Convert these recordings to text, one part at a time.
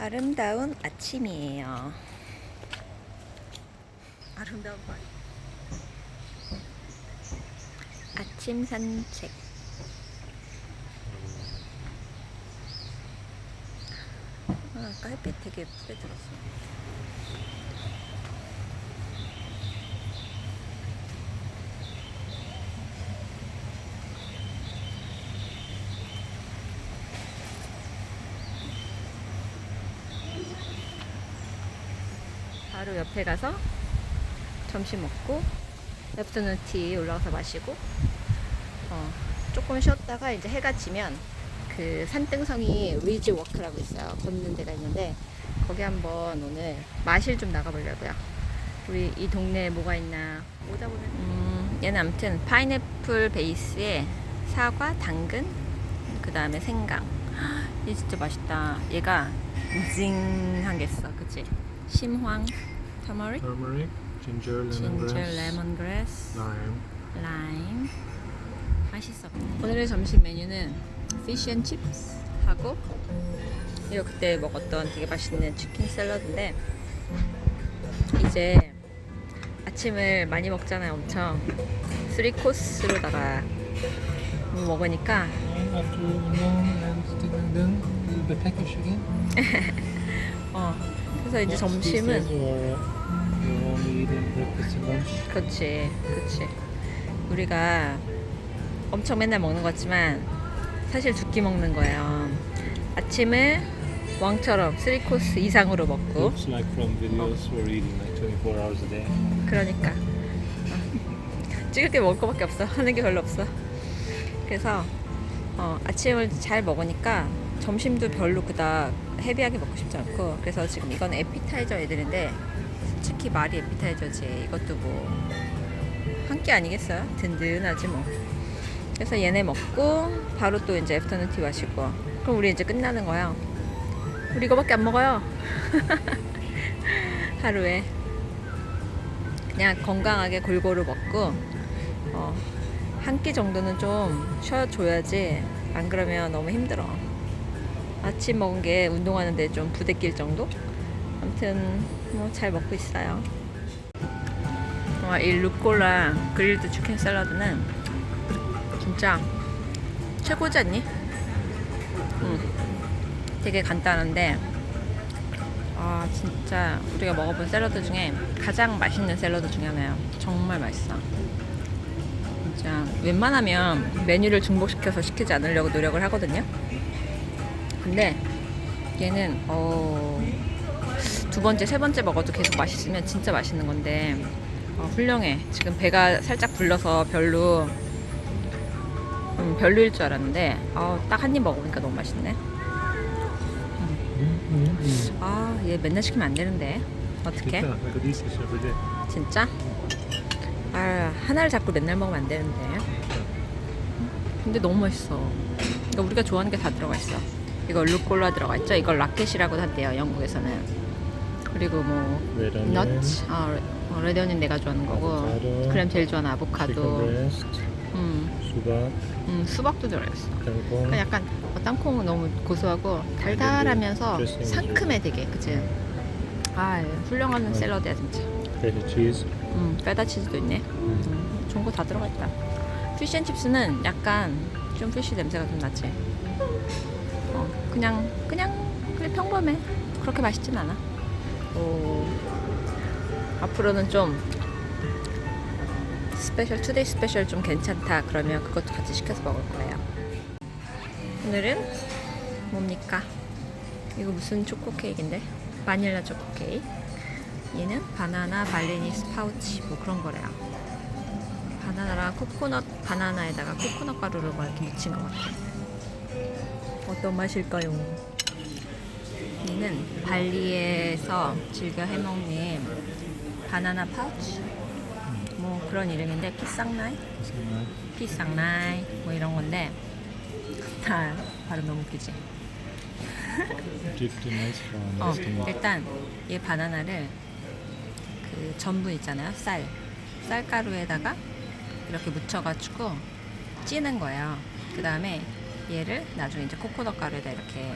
아름다운 아침이에요. 아름다운 말. 아침 산책. 아, 아까 햇빛 되게 예쁘게 들었어. 바로 옆에 가서 점심 먹고 애프터눈 티 올라가서 마시고 어, 조금 쉬었다가 이제 해가 지면 그 산등성이 리지 워크라고 있어요. 걷는 데가 있는데 거기 한번 오늘 마실 좀 나가보려고요. 우리 이 동네에 뭐가 있나 오다 보면 음, 얘는 아무튼 파인애플 베이스에 사과, 당근, 그 다음에 생강. 얘 진짜 맛있다. 얘가 징한 게 있어, 그치? 심황, 터머릭, turmeric, ginger, lemongrass, 레몬그래스, lime. 라임. 맛있어. 오늘의 점심 메뉴는 피쉬 앤 칩스 하고 이거 그때 먹었던 되게 맛있는 치킨 샐러드인데 이제 아침을 많이 먹잖아요, 엄청. 쓰리 코스로다가 먹으니까 and peckish again. 어 그래서 이제 점심은. 그렇지, 그렇지. 우리가 엄청 맨날 먹는 것 같지만 사실 두 끼 먹는 거예요. 아침을 왕처럼 3코스 이상으로 먹고 Looks like from videos we're eating like 24 hours a day. 그러니까 어. 찍을 게 먹을 거밖에 없어. 하는 게 별로 없어. 그래서 어, 아침을 잘 먹으니까 점심도 별로 그닥 헤비하게 먹고 싶지 않고 그래서 지금 이건 에피타이저 애들인데 솔직히 말이 에피타이저지. 이것도 뭐 한 끼 아니겠어요? 든든하지 뭐. 그래서 얘네 먹고 바로 또 이제 애프터눈 티 마시고. 그럼 우리 이제 끝나는 거야. 우리 이거밖에 안 먹어요. 하루에. 그냥 건강하게 골고루 먹고 어, 한 끼 정도는 좀 쉬어줘야지. 안 그러면 너무 힘들어 아침 먹은 게 운동하는데 좀 부대낄 정도? 아무튼 뭐 잘 먹고 있어요 와, 이 루꼴라 그릴드 치킨 샐러드는 진짜 최고지 않니? 응. 되게 간단한데 아 진짜 우리가 먹어본 샐러드 중에 가장 맛있는 샐러드 중에 하나예요. 정말 맛있어. 진짜 웬만하면 메뉴를 중복시켜서 시키지 않으려고 노력을 하거든요. 근데 얘는 어, 두 번째, 세 번째 먹어도 계속 맛있으면 진짜 맛있는 건데 어, 훌륭해. 지금 배가 살짝 불러서 별로 음, 별로일 줄 알았는데 어, 딱한 입 먹어보니까 너무 맛있네. Mm-hmm. 아, 얘 맨날 시키면 안 되는데. 어떻게? 진짜? 아, 하나를 자꾸 맨날 먹으면 안 되는데. 근데 너무 맛있어. 이거 우리가 좋아하는 게 다 들어가 있어. 이거 루꼴라 들어가 있죠? 이걸 라켓이라고도 한대요, 영국에서는. 그리고 뭐, Red onion, 넛, 아, 레- 어, 레드오니는 내가 좋아하는 거고. 아보카도, 그럼 제일 좋아하는 아보카도. 음, subat, 음, 수박도 들어있어. kangkong. 그러니까 약간 어, 땅콩은 너무 고소하고 달달하면서 드레싱이 상큼해 되게, 그치? 아, 훌륭한 음. 샐러드야, 진짜. feta cheese. 음, 페다 치즈도 있네. Mm. 음, 좋은 거 다 들어가 있다. 피쉬앤칩스는 약간 좀 피쉬 냄새가 좀 나지. 어, 그냥 그냥 그냥 평범해. 그렇게 맛있진 않아. 오, 앞으로는 좀 스페셜 투데이 스페셜 좀 괜찮다 그러면 그것도 같이 시켜서 먹을 거예요. 오늘은 뭡니까? 이거 무슨 초코 케이크인데? 바닐라 초코 케이크. 얘는 바나나 발리니스 파우치 뭐 그런 거래요. 바나나랑 코코넛 바나나에다가 코코넛 가루를 막 이렇게 묻힌 것 같아. 어떤 맛일까요? 얘는 발리에서 즐겨 해먹는 바나나 파우치 뭐 그런 이름인데 피쌍나이 피쌍나이 뭐 이런 건데 다 발음 너무 웃기지. 어. 일단 이 바나나를 그 전분 있잖아요. 쌀. 쌀가루에다가 이렇게 묻혀가지고 찌는 거예요. 그 다음에 얘를 나중에 이제 코코넛 가루에다 이렇게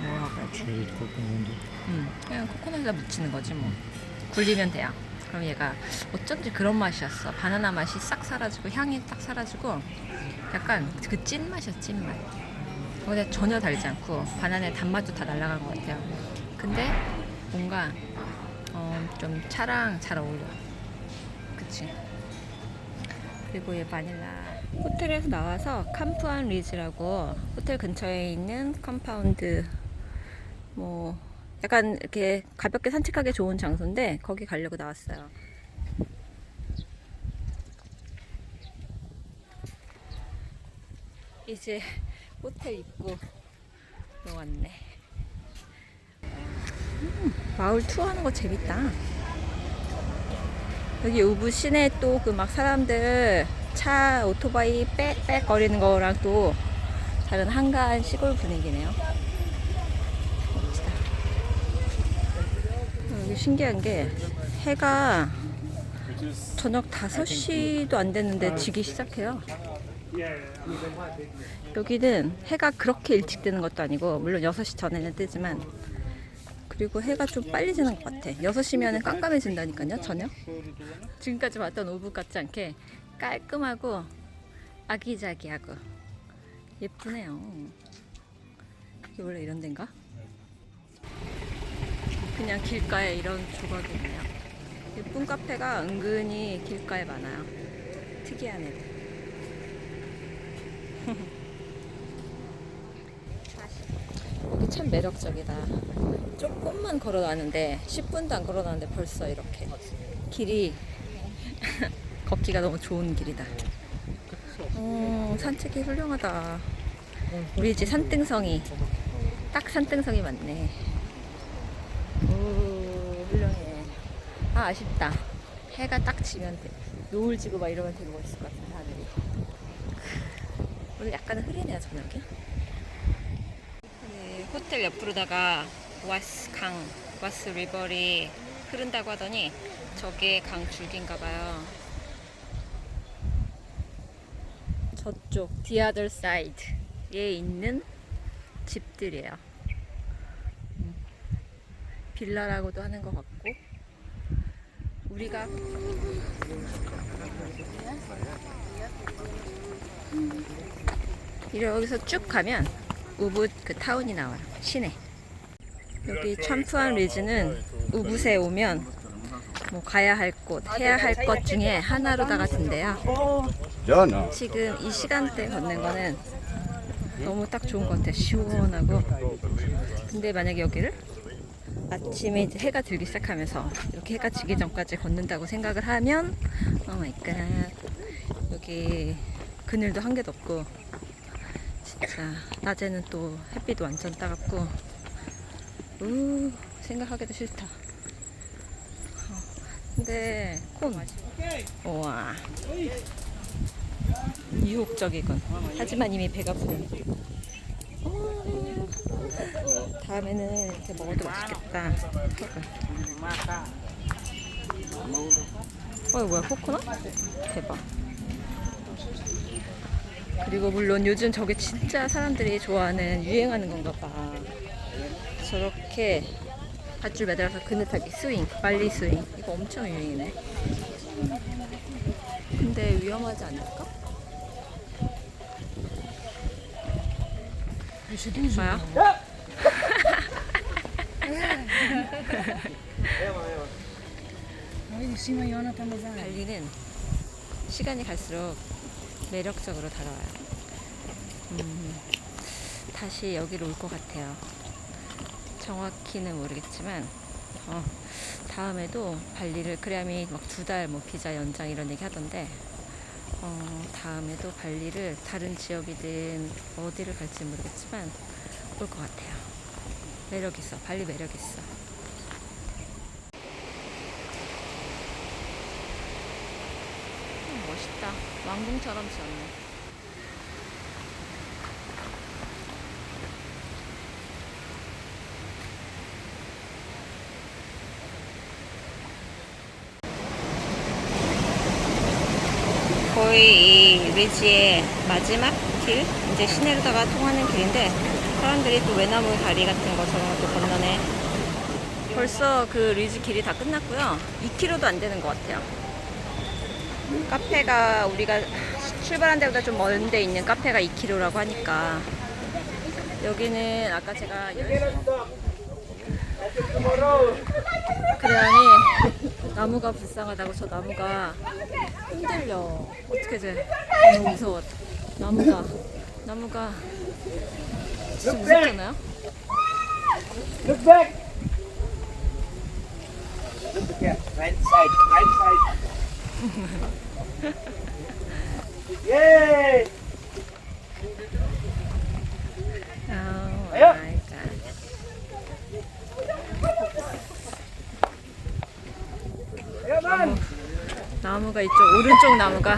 뭐라고 해야지? Shredded coconut. 음, 그냥 코코넛에다 묻히는 거지 뭐. 굴리면 돼요. 그럼 얘가 어쩐지 그런 맛이었어. 바나나 맛이 싹 사라지고 향이 딱 사라지고 약간 그 찐맛이야 찐맛. 근데 전혀 달지 않고 바나나의 단맛도 다 날아간 것 같아요. 근데 뭔가 어, 좀 차랑 잘 어울려. 그치? 그리고 얘 바닐라. 호텔에서 나와서 캄프안 리즈라고 호텔 근처에 있는 컴파운드 뭐 약간 이렇게 가볍게 산책하기 좋은 장소인데 거기 가려고 나왔어요. 이제 호텔 입구 나왔네. 음, 마을 투어하는 거 재밌다. 여기 우부 시내 또 그 막 사람들 차 오토바이 빽빽 거리는 거랑 또 다른 한가한 시골 분위기네요. 멋지다. 여기 신기한 게 해가 저녁 5시도 안 됐는데 지기 시작해요. 여기는 해가 그렇게 일찍 뜨는 것도 아니고 물론 6시 전에는 뜨지만 그리고 해가 좀 빨리 지는 것 같아. 6시면 깜깜해진다니까요, 저녁. 지금까지 봤던 오브 같지 않게 깔끔하고 아기자기하고 예쁘네요. 이게 원래 이런 데인가? 그냥 길가에 이런 조각이 있네요. 예쁜 카페가 은근히 길가에 많아요. 애들. 여기 참 매력적이다. 조금만 걸어놨는데 10분도 안 걸어놨는데 벌써 이렇게 길이 걷기가 너무 좋은 길이다. 어, 산책이 훌륭하다. 우리 집 산등성이 딱 산등성이 맞네. 오 훌륭해. 아 아쉽다. 해가 딱 지면 돼. 노을 지고 막 이러면 되게 멋있을 것 같은데 하늘이. 오늘 약간 흐리네요 저녁에. 네, 호텔 옆으로다가 와스 강, 와스 리버리 흐른다고 하더니 저게 강 줄기인가 봐요. 저쪽 the other side에 있는 집들이에요. 음, 빌라라고도 하는 것 같고 우리가 여기서 쭉 가면 우붓 그 타운이 나와요. 시내. 여기 참프안 리즈는 우붓에 오면 뭐 가야 할 곳, 해야 할 것 중에 하나로다가 든대요. Yo 지금 이 시간대 걷는 거는 너무 딱 좋은 것 같아요. 시원하고. 근데 만약에 여기를 아침에 이제 해가 들기 시작하면서 이렇게 해가 지기 전까지 걷는다고 생각을 하면 오 마이 갓. 여기 그늘도 한 개도 없고 진짜 낮에는 또 햇빛도 완전 따갑고 우 생각하기도 싫다. 어, 근데 콘 우와 유혹적이군. 하지만 이미 배가 부르네. 어, 다음에는 이렇게 먹어도 맛있겠다. 어, 뭐야, 코코넛? 대박. 그리고 물론 요즘 저게 진짜 사람들이 좋아하는 유행하는 건가 봐. 저렇게 밧줄 매달아서 그늘타기 스윙, 말리 스윙. 이거 엄청 유행이네. 근데 위험하지 않을까? 뭐야? 발리는 시간이 갈수록 매력적으로 다가와요. 음, 다시 여기로 올 것 같아요. 정확히는 모르겠지만, 어, 다음에도 발리를 그래야미 막 두 달 뭐 비자 연장 이런 얘기 하던데, 어, 다음에도 발리를 다른 지역이든 어디를 갈지 모르겠지만 올 것 같아요. 매력 있어. 발리 매력 있어. 멋있다. 왕궁처럼 지었네. 거의 이 리지의 마지막 길, 이제 시내로다가 통하는 길인데 사람들이 또 외나무 다리 같은 거 저런 것도 건너네. 벌써 그 리즈 길이 다 끝났고요. 2km도 안 되는 것 같아요. 카페가 우리가 출발한 데보다 좀 먼 데 있는 카페가 2km라고 하니까 여기는 아까 제가 그래야니 나무가 불쌍하다고 저 나무가 흔들려 어떻게 돼 너무 무서워 나무가 나무가 진짜 무섭잖아요 Look back. Look back. Right side. Right side. Oh my man. 나무가 이쪽 오른쪽 나무가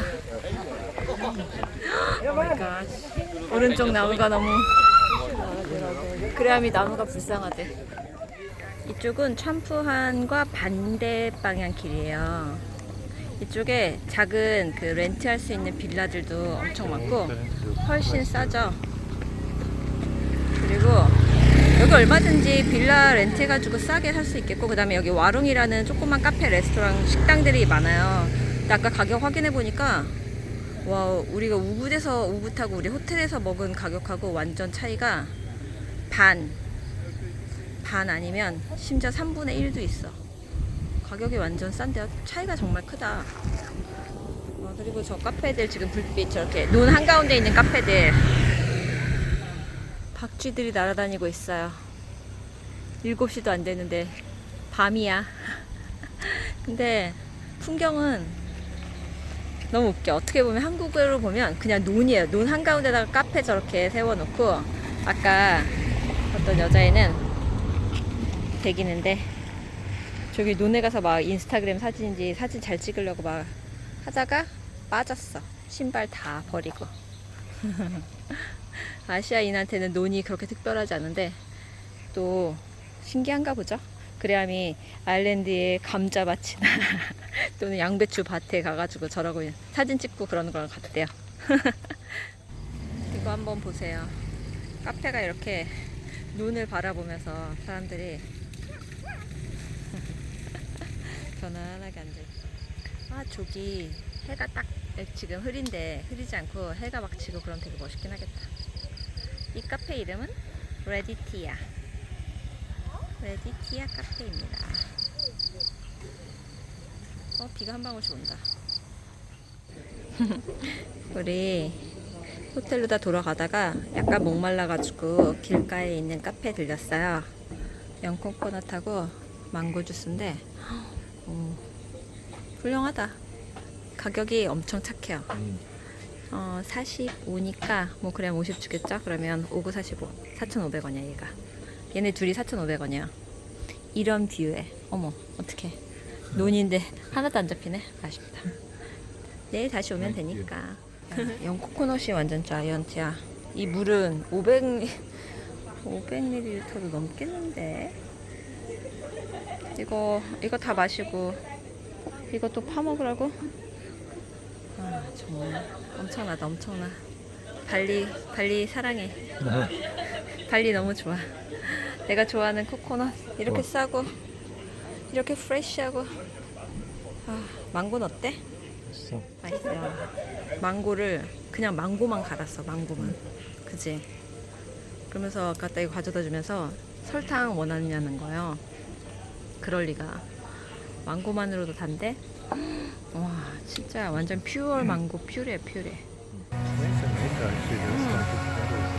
man. 그러니까 오른쪽 나무가 너무 그래야미 나무가 불쌍하대. 이쪽은 참푸한과 반대 방향 길이에요. 이쪽에 작은 그 렌트할 수 있는 빌라들도 엄청 많고 훨씬 싸죠. 그리고 여기 얼마든지 빌라 렌트해가지고 싸게 살 수 있겠고 그 다음에 여기 와롱이라는 조그만 카페 레스토랑 식당들이 많아요. 근데 아까 가격 확인해 보니까 와 우리가 우붓에서 우붓하고 우리 호텔에서 먹은 가격하고 완전 차이가 반, 반 아니면 심지어 3분의 1도 있어. 가격이 완전 싼데요. 차이가 정말 크다. 와, 그리고 저 카페들 지금 불빛 저렇게 눈 한가운데 있는 카페들 박쥐들이 날아다니고 있어요. 7시도 안 되는데 밤이야. 근데 풍경은 너무 웃겨. 어떻게 보면 한국으로 보면 그냥 논이에요. 논 한가운데다가 카페 저렇게 세워놓고 아까 어떤 여자애는 대기는데 저기 논에 가서 막 인스타그램 사진인지 사진 잘 찍으려고 막 하다가 빠졌어. 신발 다 버리고. 아시아인한테는 논이 그렇게 특별하지 않은데 또 신기한가 보죠. 그래야미 아일랜드의 감자밭이나 또는 양배추 밭에 가가지고 저러고 사진 찍고 그러는 거랑 같대요. 이거 한번 보세요. 카페가 이렇게 눈을 바라보면서 사람들이 편안하게 앉아있어. 아, 저기 해가 딱 지금 흐린데 흐리지 않고 해가 막 지고 그럼 되게 멋있긴 하겠다. 이 카페 이름은 레디티아. 레디티아 카페입니다. 어, 비가 한 방울씩 온다. 우리 호텔로 다 돌아가다가 약간 목말라가지고 길가에 있는 카페 들렸어요. 영코코넛하고 망고 주스인데, 오, 훌륭하다. 가격이 엄청 착해요. 어, 45니까 뭐 그냥 50 주겠죠? 그러면 59, 45. 4,500원이야, 얘가. 얘네 둘이 4,500원이야. 이런 뷰에. 어머, 어떡해. 논인데 하나도 안 잡히네. 아쉽다. 내일 다시 오면 되니까. 영 코코넛이 완전 자이언트야. 이 물은 500, 500ml도 넘겠는데. 이거, 이거 다 마시고, 이거 또 파먹으라고? 아, 정말 엄청나다, 엄청나. 발리, 발리 사랑해. 발리 너무 좋아. 내가 좋아하는 코코넛 이렇게 싸고 이렇게 프레쉬하고 아, 망고는 어때? 맛있어요. 망고를 그냥 망고만 갈았어, 망고만. 그지? 그러면서 갖다 이거 가져다 주면서 설탕 원하느냐는 거예요. 그럴 리가. 망고만으로도 단데? 와, 진짜 완전 퓨어 망고 퓨레 퓨레.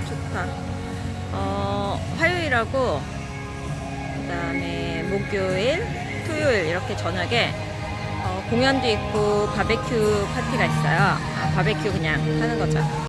좋다. 어, 화요일하고 그 다음에 목요일, 토요일 이렇게 저녁에 어, 공연도 있고 바베큐 파티가 있어요. 아, 바베큐 그냥 하는 거죠.